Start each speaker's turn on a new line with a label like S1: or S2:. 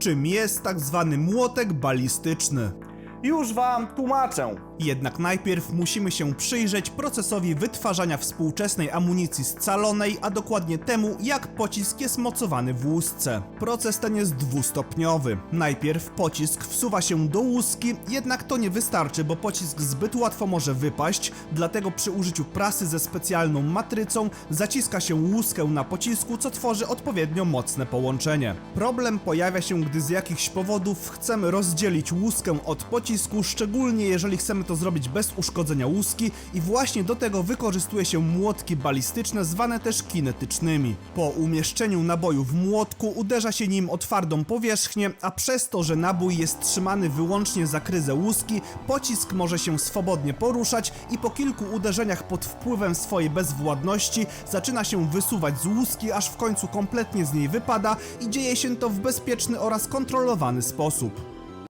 S1: czym jest tak zwany młotek balistyczny.
S2: Już wam tłumaczę.
S1: Jednak najpierw musimy się przyjrzeć procesowi wytwarzania współczesnej amunicji scalonej, a dokładnie temu, jak pocisk jest mocowany w łusce. Proces ten jest dwustopniowy. Najpierw pocisk wsuwa się do łuski, jednak to nie wystarczy, bo pocisk zbyt łatwo może wypaść, dlatego przy użyciu prasy ze specjalną matrycą zaciska się łuskę na pocisku, co tworzy odpowiednio mocne połączenie. Problem pojawia się, gdy z jakichś powodów chcemy rozdzielić łuskę od pocisku, szczególnie jeżeli chcemy to zrobić bez uszkodzenia łuski i właśnie do tego wykorzystuje się młotki balistyczne, zwane też kinetycznymi. Po umieszczeniu naboju w młotku uderza się nim o twardą powierzchnię, a przez to, że nabój jest trzymany wyłącznie za kryzę łuski, pocisk może się swobodnie poruszać i po kilku uderzeniach pod wpływem swojej bezwładności zaczyna się wysuwać z łuski, aż w końcu kompletnie z niej wypada i dzieje się to w bezpieczny oraz kontrolowany sposób.